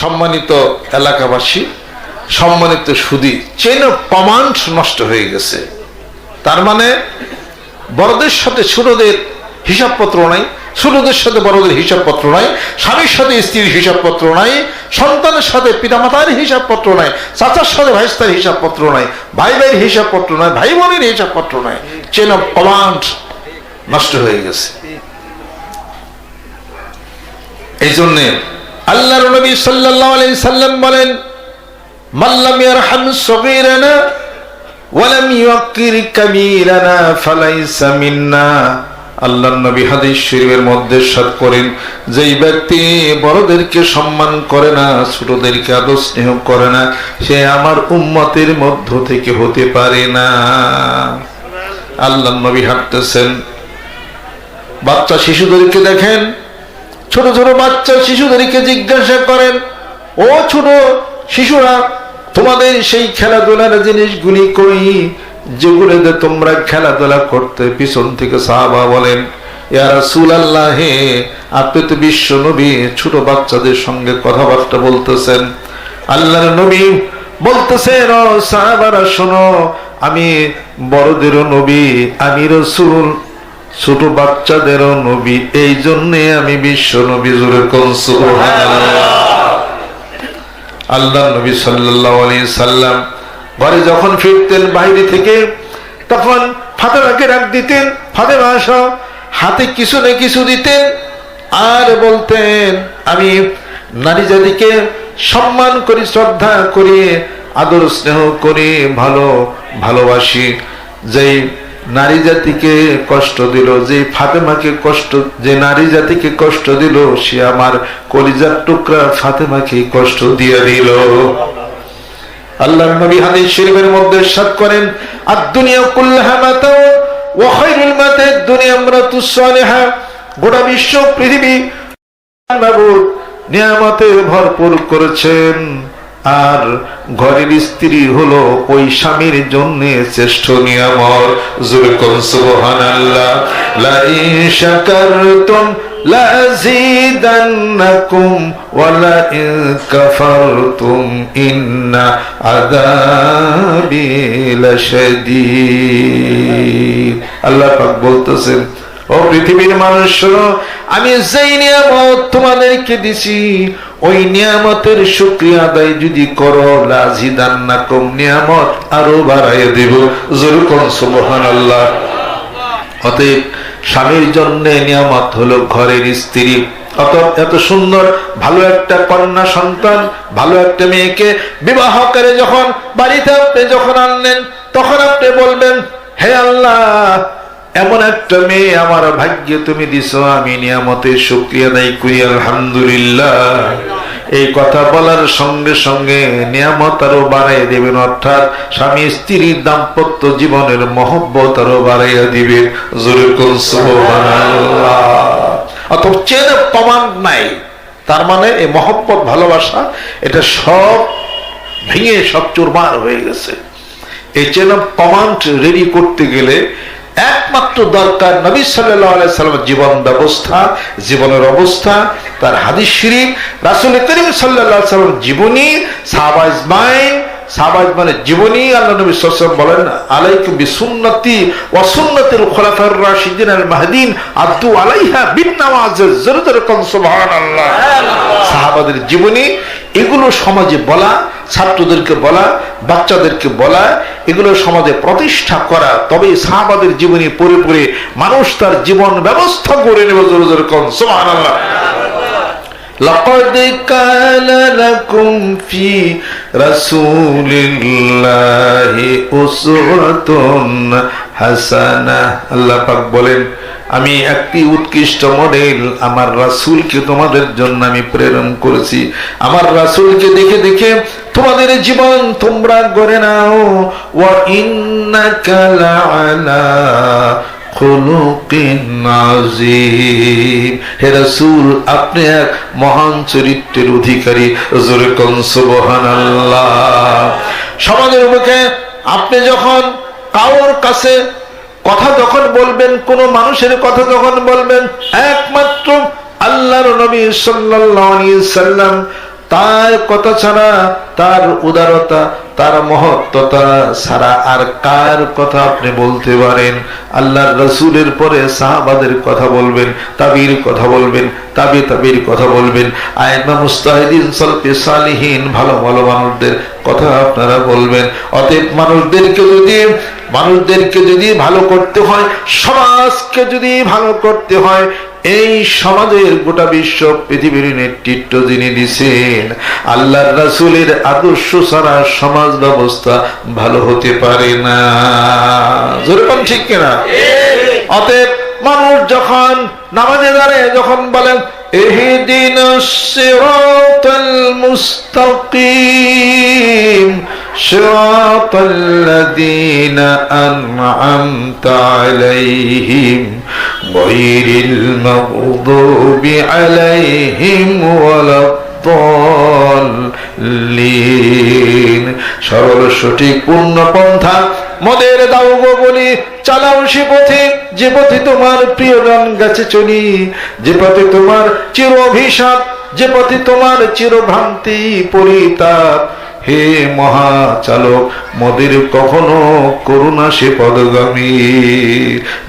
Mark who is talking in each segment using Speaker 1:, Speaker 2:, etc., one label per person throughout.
Speaker 1: সম্মানিত এলাকাবাসী, সম্মানিত সুদী চেন কমান্ড নষ্ট হয়ে গেছে। তার মানে বড়দের সাথে ছোটদের হিসাবপত্র নাই, ছোটদের সাথে বড়দের হিসাবপত্র নাই, স্বামীর সাথে স্ত্রীর হিসাবপত্র নাই, সন্তানের সাথে পিতামাতার হিসাবপত্র নাই, চাচার সাথে ভাইস্তার হিসাবপত্র নাই ভাই ভাইয়ের হিসাবপত্র নাই ভাই বোনের হিসাবপত্র নাই চেন অফ কমান্ড নষ্ট হয়ে গেছে। এই জন্যে আল্লাহর নবী সাল্লাল্লাহু আলাইহি সাল্লাম বলেন মাল্লাম ইয়ারহাম সগীরানা ওয়ালাম ইউক্কির কাবীরানা ফালাইসা মিন্না। আল্লাহর নবী হাদিস শরীফের মধ্যে সাত করেন, যেই ব্যক্তি বড়দেরকে সম্মান করে না, ছোটদেরকে আদর স্নেহ করে না, সে আমার উম্মতের মধ্য থেকে হতে পারে না। আল্লাহর নবী হাঁটতেছেন। বাচ্চা শিশুদেরকে দেখেন ছোট ছোট বাচ্চা শিশুদেরকে জিজ্ঞাসা করেন, ও ছোট শিশুরা, তোমাদের সেই খেলাধুলার জিনিসগুলি কই, যেগুলোতে তোমরা খেলাধুলা করতে পিছন থেকে সাহাবা বলেন আপনি তো বিশ্ব নবী, ছোট বাচ্চাদের সঙ্গে কথাবার্তা বলতেছেন। আল্লাহর নবী বলতেছেন সাহাবারা, শোনো, আমি বড়দেরও নবী, আমি রসুল ছোট বাচ্চাদেরও নবী, এই জন্যে আমি বিশ্ব নবী জুড়ে আল্লাহ নবী সাল্লাহ আলী সাল্লাম ঘরে যখন ফিরতেন বাইরে থেকে, তখন ফাতেমাকে রাখ দিতেন, ফাতেমা, আসো। হাতে কিছু না কিছু দিতেন, আর বলতেন, আমি নারী জাতিকে সম্মান করি, শ্রদ্ধা করি, আদর স্নেহ করি, ভালো, ভালোবাসি। যেই নারী জাতিকে কষ্ট দিল, যে ফাতেমাকে কষ্ট, যে নারী জাতিকে কষ্ট দিল, সে আমার কলিজার টুকরা ফাতেমাকে কষ্ট দিয়ে দিল। আল্লাহ নবী হাদিস শরীফের মধ্যে সাত করেন আর দুনিয়া কুল্লাহা মাতা ওয়া খায়রুল মাতা দুনিয়া আমরাতুস সালিহা। গোটা বিশ্ব পৃথিবী নিয়ামতে ভরপুর করেছেন। আর ঘরের স্ত্রী হলো ওই স্বামীর জন্য শ্রেষ্ঠ নিয়ামত। জুরকুম সুবহানাল্লাহ। লা ইন শাকারতুম কাফারতুম ইন্না আযাবি লাশাদীদ। আল্লাহ পাক বলতেছেন, ও পৃথিবীর মানুষ আমি যেই নিয়ামত তোমাদেরকে দিছি ওই নিয়ামতের শুক্রিয়া আদায় যদি করো নিয়ামত আরও বাড়াইয়া দিব। জরুকন সুবহানাল্লাহ। অতএব স্বামীর জন্য নিয়ামত হলো ঘরের স্ত্রী। অত এত সুন্দর, ভালো একটা কন্যা সন্তান, ভালো একটা মেয়েকে বিবাহ করে যখন বাড়িতে আপনি যখন আনলেন, তখন আপনি বলবেন, হে আল্লাহ এমন একটা মেয়ে আমার ভাগ্যে তুমি দিছো, আমি নিয়ামতের শুক্রিয়া দায়ী করি, আলহামদুলিল্লাহ। এই কথা বলার সঙ্গে সঙ্গে নিয়ামত আরও বাড়াইয়া দেবেন, অর্থাৎ স্বামী স্ত্রীর দাম্পত্য জীবনের মহব্বত আরও বাড়াইয়া দিবেন। অথবা চেন প্রমাণ নাই, তার মানে এই মহব্বত, ভালোবাসা, এটা সব ভেঙে, সব চুরমার হয়ে গেছে। এই চেন কমান্ড রেডি করতে গেলে একমাত্র দরকার নবী সাল্লামের জীবন ব্যবস্থা জীবনের অবস্থা তার হাদিস শরীফ রাসুল করিম সাল্লাম জীবনী সাহবাজ মানে জীবনী আল্লাহ নবী সাল্লাম বলেন আলাইকুম বিসুন্নতি ওয়া সুন্নাতিল খুলাফার রাশিদিন আল মাহদিন আদু আলাইহা বিন নামাজ জোরে জোরে কোন সুবহানাল্লাহ। সাহাবাদের জীবনী এগুলো সমাজে বলা ছাত্রদেরকে বলা বাচ্চাদেরকে বলা এগুলো সমাজে প্রতিষ্ঠা করা তবে সাহাবাদের জীবনী পড়ে পড়ে মানুষ তার জীবন ব্যবস্থা করে নেবে জোরে জোরে কোন সুবহানাল্লাহ لقد كان لكم في رسول الله أسوة হাসানা আল্লাহ পাক বলেন আমি একটি উৎকৃষ্ট মডেল আমার রাসূলকে তোমাদের জন্য আমি প্রেরণ করেছি আমার রাসূলকে দেখে দেখে তোমাদের জীবন তোমরা গড়ে নাও। রাসূল, আপনি এক মহান চরিত্রের অধিকারী। সমাজের মুখে আপনি যখন কারোর কাছে কথা যখন বলবেন, কোন মানুষের কথা যখন বলবেন, একমাত্র আল্লাহর নবী সাল্লাল্লাহু সাল্লাম তার কথা ছাড়া তার উদারতা, তার মহত্বতা ছাড়া আর কার কথা আপনি বলতে পারেন? আল্লাহর রসুলের পরে সাহাবাদের কথা বলবেন, তাবির কথা বলবেন, তাবি তাবির কথা বলবেন। আয়মা মুস্তাহিদিন সলপে সালিহীন, ভালো ভালো মানুষদের কথা আপনারা বলবেন। অতএব মানুষদেরকে যদি মানুষদেরকে যদি ভালো করতে হয়, সমাজকে যদি ভালো করতে হয় এই সমাজের গোটা বিশ্ব পৃথিবীর নেতৃত্ব যিনি দিছেন আল্লাহ রাসুলের আদর্শ ছাড়া সমাজ ব্যবস্থা ভালো হতে পারে না। যেরকম ঠিক কিনা? অতএব মানুষ যখন নামাজে দাঁড়ায়, যখন বলেন, এহিদিন মুস্তাকিম লাযীনা আন'আমতা আলাইহিম গায়রিল মাগদুবি আলাইহিম ওয়ালাদ-দাল্লিন সরল, সঠিক, পূর্ণ পন্থা। মদের দাও গো বলি, চালাও সে পথে, যে পথে তোমার প্রিয় গান গাছে চলি, যে পথে তোমার চির অভিশাপ, যে পথে তোমার চির ভ্রান্তি পরিতাপ। হে মহাচালক, মদের কখনো করুণা সে পদগামী।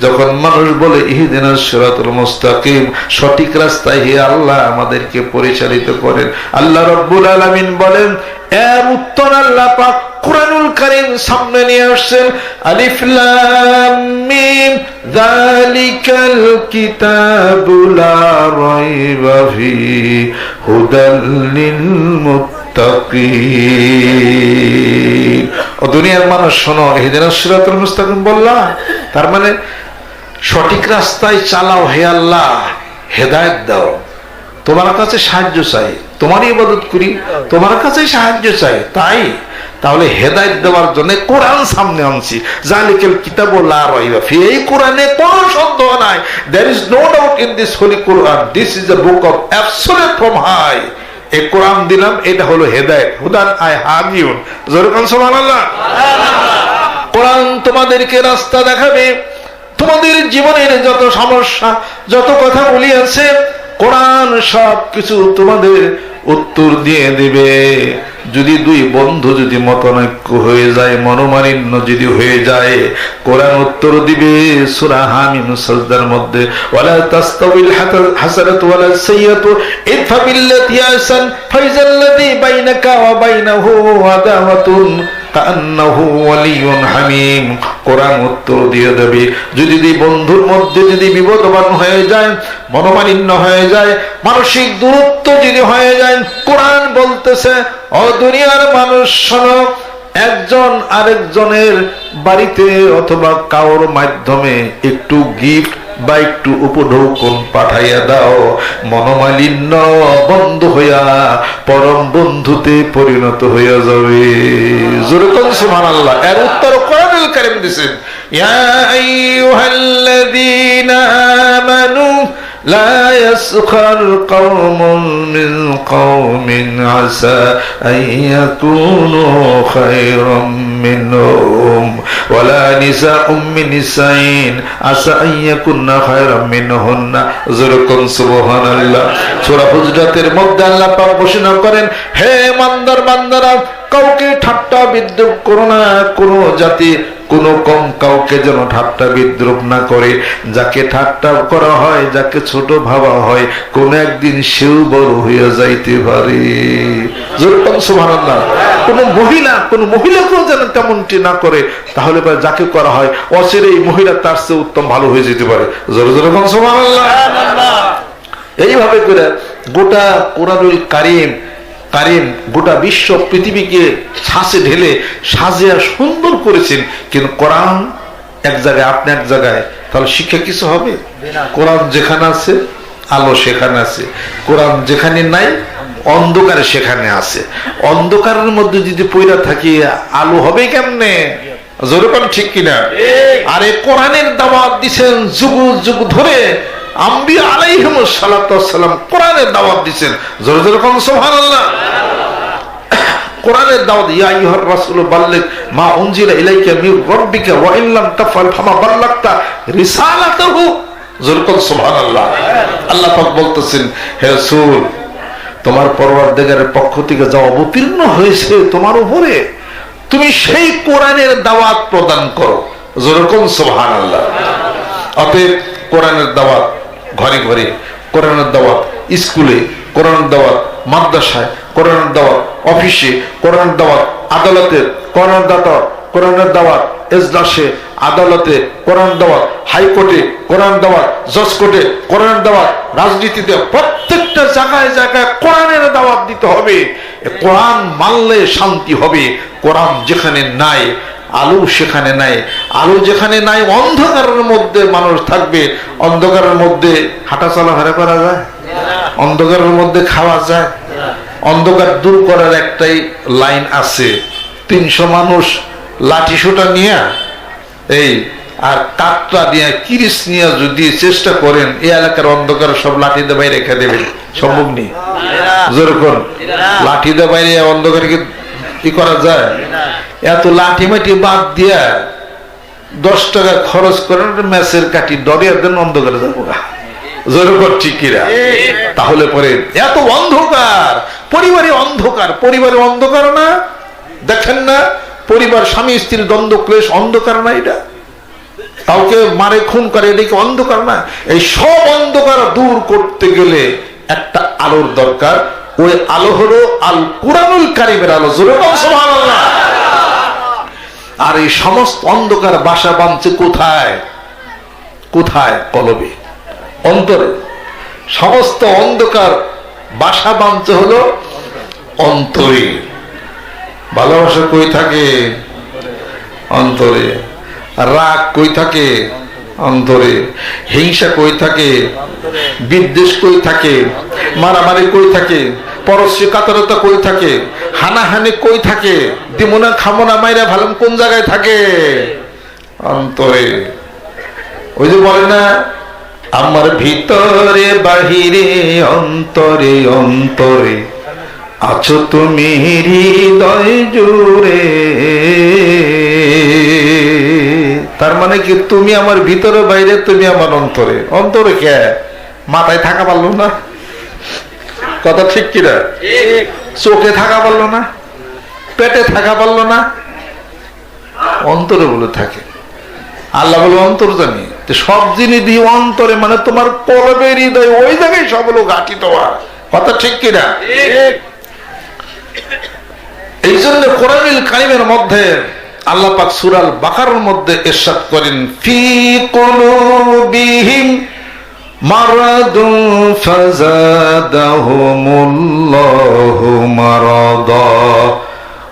Speaker 1: যখন মানুষ বলে, ইহিদিন সিরাতুল মুস্তাকিম সঠিক রাস্তায় হে আল্লাহ আমাদেরকে পরিচালিত করেন। আল্লাহ রব্বুল আলামিন বলেন, এর উত্তর আল্লাহ পাক কোরআনুল কারীম সামনে নিয়ে আসছেন। আলিফ লাম মিম, যালিকাল কিতাবু লা রাইবা ফি, হুদাল লিল ও দুনিয়ার মানুষ, শোনো ইহদিনাস সিরাতুল মুস্তাকিম বললা তার মানে সঠিক রাস্তায় চালাও হে আল্লাহ, হেদায়েত দাও। তোমার কাছে সাহায্য চাই, তোমারই ইবাদত করি, তোমার কাছে সাহায্য চাই, তাই? তাহলে হেদায়ত দেওয়ার জন্য কোরআন সামনে আনছি। জালিকেল কিতাব লা রাইবা ফি, এই কোরআনে কোনো সন্দেহ নাই। There is no doubt in this holy Quran this is the book of absolute from high Quran দিলাম, এটা হলো হেদায়ত। হুদান আয় জোরকান সুবহানাল্লাহ। কোরআন তোমাদেরকে রাস্তা দেখাবে। তোমাদের জীবনের যত সমস্যা, যত কথা বলি আছে, কোরআন সব কিছু তোমাদের উত্তর দিয়ে দিবে। যদি দুই বন্ধু যদি মতনৈক্য হয়ে যায়, মনোমালিন্য যদি হয়ে যায়, কোরআন উত্তর দিবে সুরা হামিম সজদার মধ্যে, ওয়ালা তাস্তাবিল হাসানাতু ওয়ালা সাইয়াতু ইদফা বিল্লাতি আহসান ফাইজাল্লাযী বাইনাকা ওয়া বাইনাহু আদাওয়াতুন। কোরআন উত্তর দিয়ে দেবে। যদি বন্ধুর মধ্যে যদি হয়ে যায়, মনোমালিন্য হয়ে যায়, মানসিক দূরত্ব যদি হয়ে যায়, কোরআন বলতেছে, ও দুনিয়ার মানুষ একজন আরেকজনের বাড়িতে অথবা কারোর মাধ্যমে একটু গিফট বা একটু উপঢৌকন পাঠাইয়া দাও। মনোমালিন্য বন্ধ হইয়া পরম বন্ধুতে পরিণত হইয়া যাবে। জোরকন সুমান আল্লাহ এর উত্তর কোরআনুল কারিম দিছেন। ইয়া আইয়ুহাল্লাযীনা আমানু لا يسخر قوم من قوم عسى أن يكونوا خيرا منهم ولا نساء من نساء عسى أن يكون خيرا منهن زركم سبحان الله সূরা হুজরাতের মধ্যে আল্লাহ পাক ঘোষণা করেন হে মান্দার বান্দারা কাউকে ঠাট্টা বিদ্রুপ করো না কোনো জাতি কোন কম কাউকে যেন ঠাট্টা বিদ্রুপ না করে যাকে ঠাট্টা করা হয় যাকে ছোট ভাবা হয় কোন একদিন সেও বড় হইয়া যাইতে পারে। কোন মহিলা কোন মহিলাকেও যেন তেমনটি না করে তাহলে যাকে করা হয় অচিরে এই মহিলা তার চেয়ে উত্তম ভালো হয়ে যেতে পারে। জোরে জোরে সুবহানাল্লাহ। এইভাবে করে গোটা কোরআনুল কারিম কারিম গোটা বিশ্ব পৃথিবীকে ছাঁচে ঢেলে সাজিয়া সুন্দর করেছেন। কিন্তু কোরআন এক জায়গায় আপনি এক জায়গায় তাহলে শিক্ষা কিছু হবে? কোরআন যেখানে আছে আলো সেখানে আছে। কোরআন যেখানে নাই অন্ধকারে সেখানে আছে। অন্ধকারের মধ্যে যদি পয়রা থাকি আলো হবে কেমনে? যেরকম ঠিক কিনা? আরে কোরআনের দাওয়াত দিছেন যুগ যুগ ধরে। আম্বি আলাইহিম কোরআনের দাওয়াত দিচ্ছেন জোরে জোরে সুবহানাল্লাহ। কোরআনের দাওয়াত, ইয়া মা মির ওয়া ইন লাম তাফআল ফামা সুবহানাল্লাহ। আল্লাহ পাক বলতেছেন, হে রাসূল, তোমার পরওয়ারদেগারের পক্ষ থেকে যা অবতীর্ণ হয়েছে তোমার উপরে, তুমি সেই কোরআনের দাওয়াত প্রদান করো। যেরকম সোহান আল্লাহ অতএব কোরআনের দাওয়াত ঘরে ঘরে কোরআনের দাওয়াত স্কুলে কোরআনের দাওয়াত মাদ্রাসায় কোরআনের দাওয়াত অফিসে কোরআনের দাওয়াত আদালতে কোরআনের দাওয়াত কোরআনের দাওয়াত এজলাসে, আদালতে, কোরআন দাওয়াত হাইকোর্টে, কোরআন দাওয়াত জজ কোর্টে দাওয়াত রাজনীতিতে প্রত্যেকটা জায়গায় জায়গায় কোরআনের দাওয়াত দিতে হবে। কোরআন মানলে শান্তি হবে, কোরআন যেখানে নাই আলো সেখানে নাই। আলো যেখানে নাই অন্ধকারের মধ্যে মানুষ থাকবে। অন্ধকারের মধ্যে হাঁটা চলাফেরা করা যায়? অন্ধকারের মধ্যে খাওয়া যায়? অন্ধকার দূর করার একটাই লাইন আছে। তিনশো মানুষ লাঠি সোটা নিয়ে এই আর কাঠটা নিয়ে কিরিস নিয়ে যদি চেষ্টা করেন এই এলাকার অন্ধকার সব লাঠি দিয়ে বাইরে রেখে দেবেন। সম্ভব নেই। যেরকম লাঠি দিয়ে বাইরে অন্ধকারকে কি করা যায়? এত লাঠি মাটি বাদ দিয়া দশ টাকা খরচ করেন ম্যাচের কাটি ডরিয়া দেন অন্ধকারে যাব। ঠিকিরা তাহলে পরে এত অন্ধকার, পরিবারে অন্ধকার পরিবারে অন্ধকার না? দেখেন না, পরিবার, স্বামী স্ত্রীর দ্বন্দ্ব, ক্লেশ, অন্ধকার না এটা? কাউকে মারে, খুন করে এদিকে অন্ধকার না? এই সব অন্ধকার দূর করতে গেলে একটা আলোর দরকার ওই আলো হলো আল কুরানুল কারিমের আলো আর এই সমস্ত অন্ধকার বাসা বাঁধছে কোথায়? কোথায়? কলবে। অন্তরে। সমস্ত অন্ধকার বাসা বাঁধছে হলো অন্তরে। ভালোবাসা কই থাকে? অন্তরে। রাগ কই থাকে? অন্তরে। হিংসা কই থাকে? বিদ্বেষ কই থাকে? মারামারি কই থাকে? পরশ্রী কাতরতা কই থাকে? হানাহানি কই থাকে? দিমুনা খামোনা মাইরা ভালো কোন জায়গায় থাকে? অন্তরে। ওই যে বলে না, আমার ভিতরে, বাহিরে, অন্তরে অন্তরে আছো তুমি হৃদয় জুড়ে। তার মানে কি তুমি আমার ভিতরে বাইরে তুমি আমার অন্তরে। অন্তরে কে? মাথায় থাকা পারল না? কথা ঠিক কিনা চোখে থাকা পারল না? পেটে থাকা পারল না? অন্তরে বলে থাকে। আল্লাহ বলে অন্তর জানি। সব জিনিস দিয়ে অন্তরে মানে তোমার কলবের হৃদয় ওই জায়গায় সব হলো গাঠি তোমার। কথা ঠিক কিনা এই জন্য কোরআনুল কারিমের মধ্যে আল্লাহ পাক সুরাল বাকারের মধ্যে এরশাদ করেন, ফি কুলুবিহিম মারাদুন ফাজাদাহুমুল্লাহু মারাদা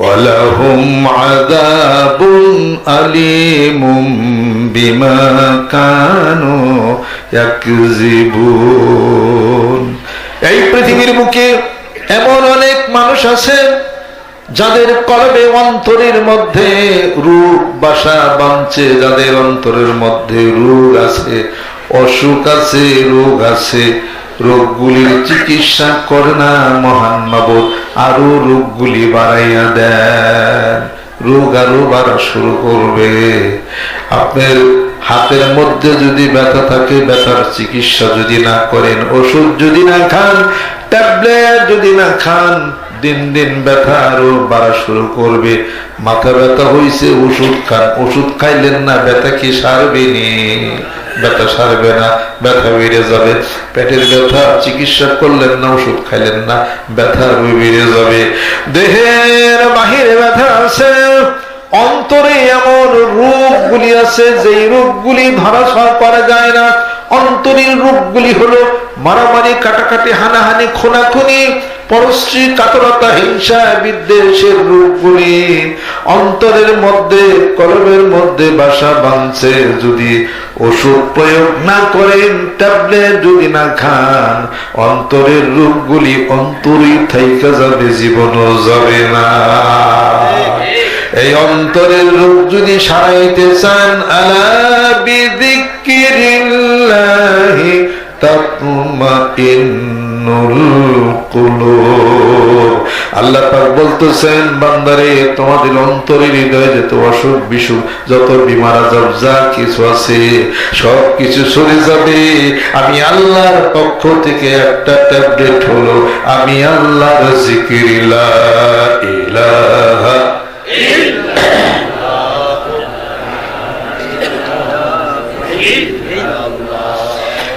Speaker 1: ওয়ালাহুম আযাবুন আলিমুম বিমা কানু ইয়াকযিবুন। এই পৃথিবীর বুকে এমন অনেক মানুষ আছে যাদের কলবে অন্তরের মধ্যে রূপ বাসা বাঁধছে, যাদের অন্তরের মধ্যে রোগ আছে, অসুখ আছে, রোগ আছে, রোগগুলির চিকিৎসা করে না মহান মাবুদ আরও রোগগুলি বাড়াইয়া দেন। রোগ আরও বাড়া শুরু করবে। আপনার হাতের মধ্যে যদি ব্যথা থাকে, ব্যথার চিকিৎসা যদি না করেন, ওষুধ যদি না খান, ট্যাবলেট যদি না খান দিন দিন ব্যথা আরও বাড়া শুরু করবে। মাথা ব্যথা হইছে, ওষুধ খান। ওষুধ খাইলেন না, ব্যথা কি সারবে নি? ব্যথা সারবে না, ব্যথা বেড়ে যাবে। পেটের ব্যথা, চিকিৎসা করলেন না, ওষুধ খাইলেন না, ব্যথা বেড়ে যাবে। দেহের বাহিরে ব্যথা আছে, অন্তরে এমন রোগগুলি আছে যে রোগগুলি ধরাশোয়া করা যায় না। অন্তরীর রোগগুলি হলো মারামারি, কাটাকাটি, হানাহানি, খুনাখুনি পরশ্রী কাতরতা হিংসা বিদ্বেষের রূপগুলি অন্তরের মধ্যে কলমের মধ্যে বাসা বাঁধছে। যদি ওষুধ প্রয়োগ না করেন, ট্যাবলেট যদি না খান, অন্তরের রূপগুলি অন্তরই থাইকা যাবে, জীবনও যাবে না। এই অন্তরের রূপ যদি সারাইতে চান, আলা আল্লাহ পাক বলতেছেন, বান্দারে, তোমাদের অন্তরের হৃদয়ে যত অসুখ বিসুখ, যত বিমার আজাব যা কিছু আছে সব কিছু সরে যাবে। আমি আল্লাহর পক্ষ থেকে একটা ট্যাবলেট হলো, আমি আল্লাহর জিকির, লা ইলাহা